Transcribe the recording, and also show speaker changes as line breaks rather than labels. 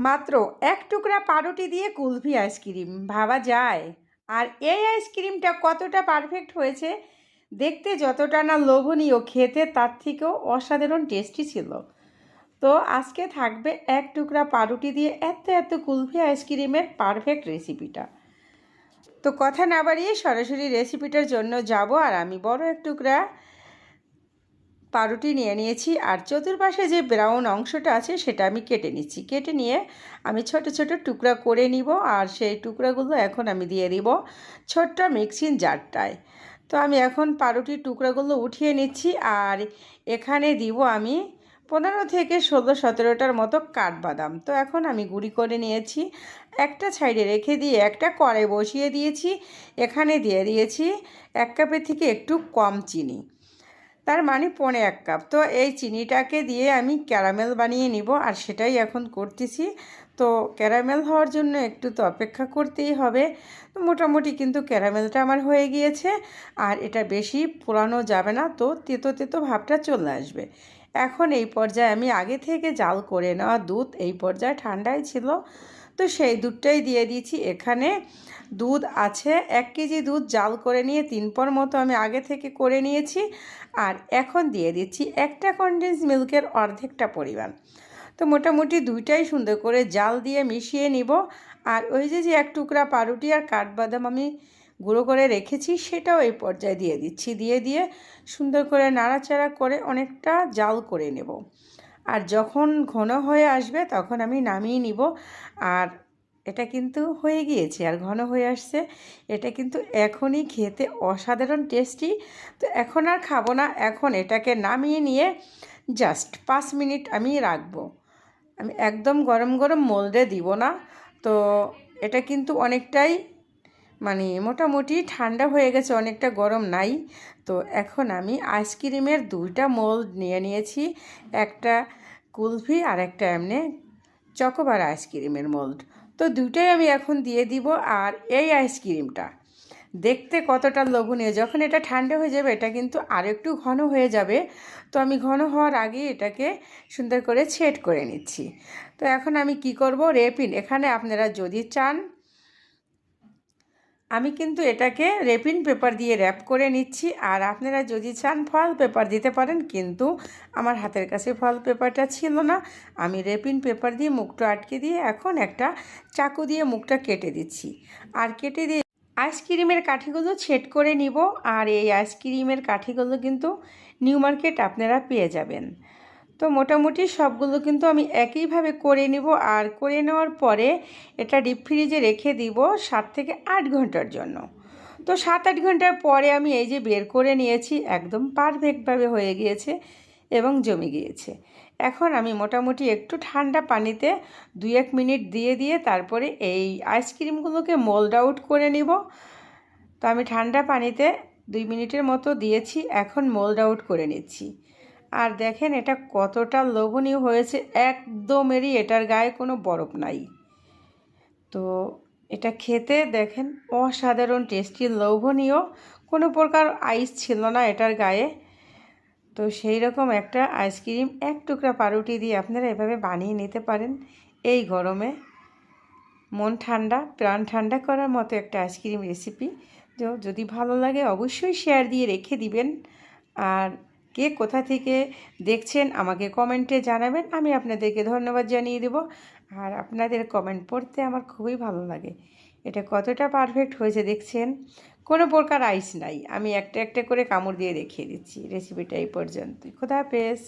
মাত্র এক টুকরা পাউরুটি দিয়ে কুলফি আইসক্রিম, ভাবা যায়। আর এই আইসক্রিমটা কতটা পারফেক্ট হয়েছে দেখতে যতটা না লোভনীয়, খেতে তার থেকেও অসাধারণ টেস্টি ছিল। তো আজকে থাকবে এক টুকরা পাউরুটি দিয়ে এত এত কুলফি আইসক্রিমের পারফেক্ট রেসিপিটা তো কথা না বাড়িয়ে সরাসরি রেসিপিটার জন্য যাব আর আমি বড় এক টুকরা পাউরুটি নিয়ে নিয়েছি। আর চতুর্পাশে যে ব্রাউন অংশটা আছে সেটা আমি কেটে নিচ্ছি। কেটে নিয়ে আমি ছোট ছোট টুকরা করে নিব আর সেই টুকরাগুলো এখন আমি দিয়ে দিব ছোট্ট মিক্সিং জারটায় তো আমি এখন পাউরুটির টুকরাগুলো উঠিয়ে নিচ্ছি আর এখানে দিব আমি পনেরো থেকে ষোলো সতেরোটার মতো কাঠবাদাম। তো এখন আমি গুঁড়ি করে নিয়েছি। একটা সাইডে রেখে দিয়ে একটা কড়াই বসিয়ে দিয়েছি। এখানে দিয়ে দিয়েছি এক কাপের থেকে একটু কম চিনি। তার মানে পনে এক কাপ। তো এই চিনিটাকে দিয়ে আমি ক্যারামেল বানিয়ে নিব, আর সেটাই এখন করতেছি। তো ক্যারামেল হওয়ার জন্য একটু তো অপেক্ষা করতেই হবে। মোটামুটি কিন্তু ক্যারামেলটা আমার হয়ে গিয়েছে, আর এটা বেশি পোড়ানো যাবে না, তো তেতো তেতো ভাবটা চলে আসবে। এখন এই পর্যায়ে আমি আগে থেকে জাল করে নেওয়া দুধ এই পর্যায়ে ঠান্ডাই ছিল। তো সেই দুধটাই দিয়ে দিয়েছি। এখানে দুধ আছে, এক কেজি দুধ জাল করে নিয়ে তিন পর মতো আমি আগে থেকে করে নিয়েছি আর এখন দিয়ে দিচ্ছি একটা কনডেন্স মিল্কের অর্ধেকটা পরিমাণ। তো মোটামুটি দুইটাই সুন্দর করে জাল দিয়ে মিশিয়ে নিব আর ওই যে যে এক টুকরা পাউরুটি আর কাঠবাদাম আমি গুঁড়ো করে রেখেছি সেটাও এই পর্যায়ে দিয়ে দিচ্ছি। দিয়ে দিয়ে সুন্দর করে নাড়াচাড়া করে অনেকটা জাল করে নেব। আর যখন ঘন হয়ে আসবে তখন আমি নামিয়ে নিব। আর এটা কিন্তু হয়ে গিয়েছে, আর ঘন হয়ে আসছে। এটা কিন্তু এখনই খেতে অসাধারণ টেস্টি। তো এখন আর খাব না, এখন এটাকে নামিয়ে নিয়ে জাস্ট পাঁচ মিনিট আমি রাখব। আমি একদম গরম গরম মোল্ডে দিব না। তো এটা কিন্তু অনেকটাই মানে মোটামুটি ঠান্ডা হয়ে গেছে, অনেকটা গরম নাই। তো এখন আমি আইসক্রিমের দুইটা মোল্ড নিয়ে নিয়েছি, একটা কুলফি আর একটা এমনি চকোবার আইসক্রিমের মোল্ড। তো দুইটাই আমি এখন দিয়ে দিব আর এই আইসক্রিমটা। দেখতে কতটা লোভনীয়, যখন এটা ঠান্ডা হয়ে যাবে এটা কিন্তু আর একটু ঘন হয়ে যাবে। তো আমি ঘন হওয়ার আগে এটাকে সুন্দর করে ছেট করে নিচ্ছি। তো এখন আমি কি করব? রেপিন, এখানে আপনারা যদি চান আমি কিন্তু এটাকে রেপিন পেপার দিয়ে র্যাপ করে নিচ্ছি। আর আপনারা যদি চান ফল পেপার দিতে পারেন, কিন্তু আমার হাতের কাছে ফল পেপারটা ছিল না। আমি রেপিন পেপার দিয়ে মুখটা আটকে দিয়ে এখন একটা চাকু দিয়ে মুখটা কেটে দিচ্ছি। আর কেটে দিয়ে আইসক্রিমের কাঠিগুলো ছেট করে নিব। আর এই আইসক্রিমের কাঠিগুলো কিন্তু নিউ মার্কেট আপনারা পেয়ে যাবেন। তো মোটামুটি সবগুলো কিন্তু আমি একইভাবে করে নিব। আর করে নেওয়ার পরে এটা ডিপ ফ্রিজে রেখে দিব সাত থেকে আট ঘণ্টার জন্য। তো সাত আট ঘণ্টার পরে আমি এই যে বের করে নিয়েছি, একদম পারফেক্টভাবে হয়ে গিয়েছে এবং জমে গিয়েছে। এখন আমি মোটামুটি একটু ঠান্ডা পানিতে দুই এক মিনিট দিয়ে দিয়ে তারপরে এই আইসক্রিমগুলোকে মোল্ড আউট করে নিব। তো আমি ঠান্ডা পানিতে দুই মিনিটের মতো দিয়েছি, এখন মোল্ড আউট করে নিচ্ছি। আর দেখেন এটা কতটা লোভনীয় হয়েছে, একদমেরই এটার গায়ে কোনো বরফ নাই। তো এটা খেতে দেখেন অসাধারণ টেস্টি, লোভনীয়, কোনো প্রকার আইস ছিল না এটার গায়ে। তো সেই রকম একটা আইসক্রিম এক টুকরা পাউরুটি দিয়ে আপনারা এভাবে বানিয়ে নিতে পারেন। এই গরমে মন ঠান্ডা, প্রাণ ঠান্ডা করার মতো একটা আইসক্রিম রেসিপি তো যদি ভালো লাগে অবশ্যই শেয়ার দিয়ে রেখে দিবেন। আর কে কোথা থেকে দেখছেন আমাকে কমেন্টে জানাবেন। আমি আপনাদেরকে ধন্যবাদ জানিয়ে দেব। আর আপনাদের কমেন্ট পড়তে আমার খুবই ভালো লাগে। এটা কতটা পারফেক্ট হয়েছে দেখছেন? কোনো প্রকার আইস নাই। আমি একটা একটা করে কামড় দিয়ে দেখিয়ে দিচ্ছি রেসিপিটা এই পর্যন্ত খোদা হাফেজ।